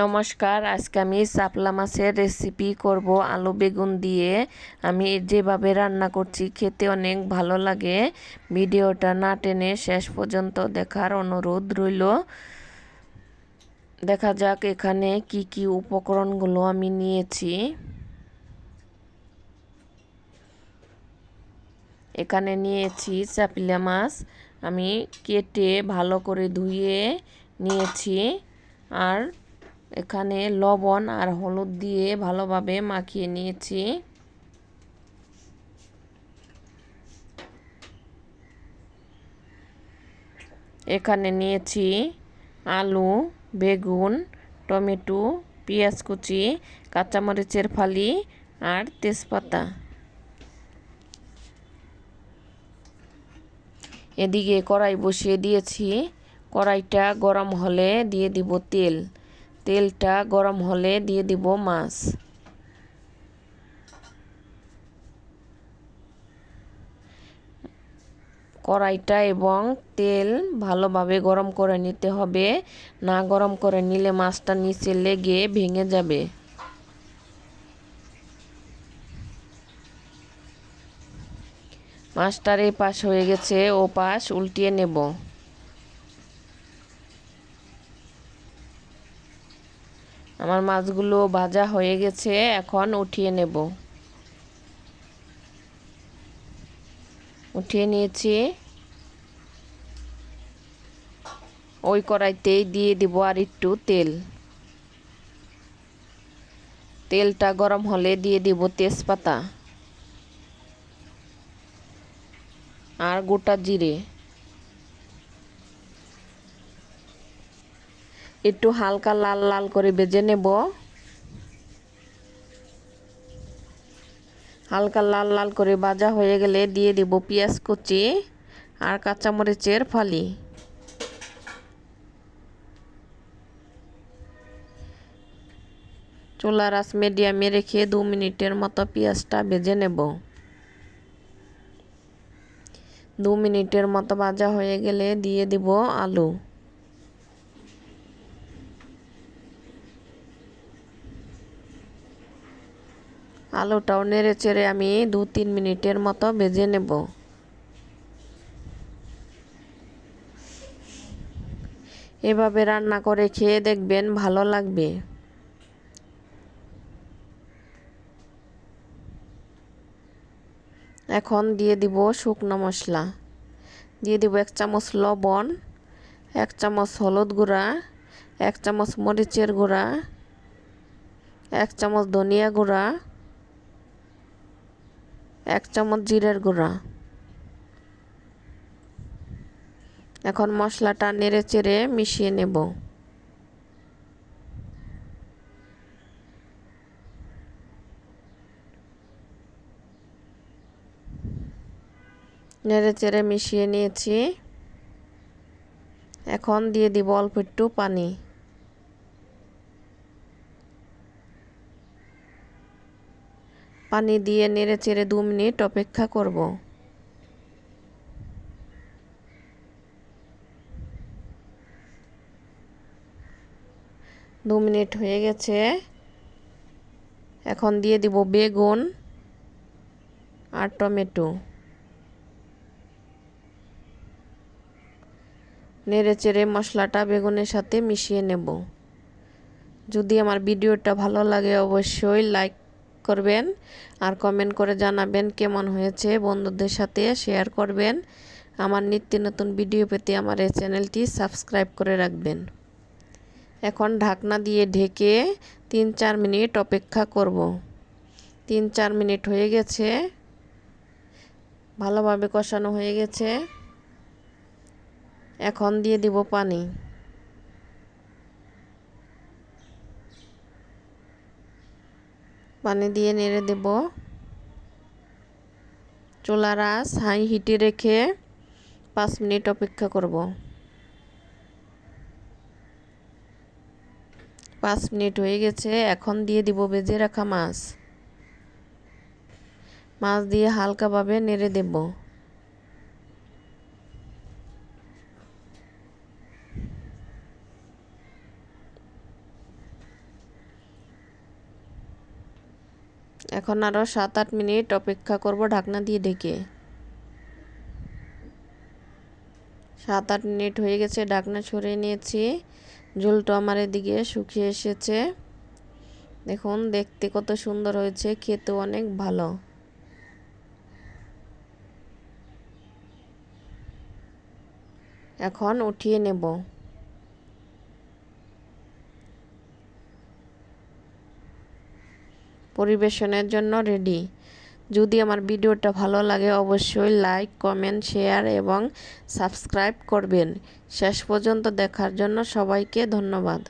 নমস্কার, আজকে আমি চাপলা মাছের রেসিপি করব আলু বেগুন দিয়ে। আমি যেভাবে রান্না করছি, খেতে অনেক ভালো লাগে। ভিডিওটা না টেনে শেষ পর্যন্ত দেখার অনুরোধ রইল। দেখা যাক এখানে কি কি উপকরণগুলো আমি নিয়েছি। এখানে নিয়েছি চাপিলা মাছ। আমি কেটে ভালো করে ধুয়ে নিয়েছি। আর এখানে লবণ আর হলুদ দিয়ে ভালোভাবে মাখিয়ে নিয়েছি। এখানে নিয়েছি আলু, বেগুন, টমেটো, পেঁয়াজ কুচি, কাঁচামরিচের ফালি আর তেজপাতা। এদিকে কড়াই বসিয়ে দিয়েছি। কড়াইটা গরম হলে দিয়ে দিব তেল। তেলটা গরম হলে দিয়ে দিব মাছ। কড়াইটা এবং তেল ভালোভাবে গরম করে নিতে হবে। না গরম করে নিলে মাছটা নিচে লেগে ভেঙে যাবে। মাছটার এই পাশ হয়ে গেছে ও পাশ উল্টিয়ে নেব। আমার মাছগুলো ভাজা হয়ে গেছে, এখন উঠিয়ে নেব। উঠিয়ে নিয়েছি। ওই কড়াইতেই দিয়ে দিব আর একটু তেল। তেলটা গরম হলে দিয়ে দিব তেজপাতা। আর গোটা জিরে। একটু হালকা লাল লাল করে বেজে নেব। হালকা লাল লাল করে ভাজা হয়ে গেলে দিয়ে দিব পেঁয়াজ কুচি আর কাঁচামরিচের ফালি। চুলার আস মিডিয়ামে রেখে দু মিনিটের মতো পেঁয়াজটা ভেজে নেব। দু মিনিটের মতো ভাজা হয়ে গেলে দিয়ে দিব আলু। আলুটাও নেড়ে চেড়ে আমি দু তিন মিনিটের মতো ভেজে নেব। এভাবে রান্না করে খেয়ে দেখবেন ভালো লাগবে। এখন দিয়ে দিব শুকনো মশলা। দিয়ে দিব এক চামচ লবণ, এক চামচ হলুদ গুঁড়া, এক চামচ মরিচের গুঁড়া, এক চামচ ধনিয়া গুঁড়া এক চামচ জিরের গুঁড়া। এখন মশলাটা নেড়ে চেড়ে মিশিয়ে নেব। নেড়ে চেড়ে মিশিয়ে নিয়েছি। এখন দিয়ে দিব অল্প একটু পানি। পানি দিয়ে নেড়ে চেড়ে দু মিনিট অপেক্ষা করব। দু মিনিট হয়ে গেছে। এখন দিয়ে দিব বেগুন আর টমেটো। নেড়ে চেড়ে মশলাটা বেগুনের সাথে মিশিয়ে নেব। যদি আমার ভিডিওটা ভালো লাগে, অবশ্যই লাইক করবেন আর কমেন্ট করে জানাবেন কেমন হয়েছে বন্ধুদের সাথে শেয়ার করবেন। আমার নিত্য নতুন ভিডিও পেতে আমার এই চ্যানেলটি সাবস্ক্রাইব করে রাখবেন। এখন ঢাকনা দিয়ে ঢেকে তিন চার মিনিট অপেক্ষা করব। তিন চার মিনিট হয়ে গেছে। ভালোভাবে কষানো হয়ে গেছে। এখন দিয়ে দিব পানি। পানি দিয়ে নেড়ে দেব। চোলা রাস হাই হিটে রেখে পাঁচ মিনিট অপেক্ষা করব। পাঁচ মিনিট হয়ে গেছে, এখন দিয়ে দিব বেজে রাখা মাছ। মাছ দিয়ে হালকাভাবে নেড়ে দেব। এখন আরও সাত আট মিনিট অপেক্ষা করব ঢাকনা দিয়ে ঢেকে সাত আট মিনিট হয়ে গেছে, ঢাকনা সরিয়ে নিয়েছি। ঝোলটা আমার এদিকে শুকিয়ে এসেছে। দেখুন, দেখতে কত সুন্দর হয়েছে খেতে অনেক ভালো। এখন উঠিয়ে নেব। পরিবেশনের জন্য রেডি যদি আমার ভিডিওটা ভালো লাগে, অবশ্যই লাইক কমেন্ট শেয়ার এবং সাবস্ক্রাইব করবেন। শেষ পর্যন্ত দেখার জন্য সবাইকে ধন্যবাদ।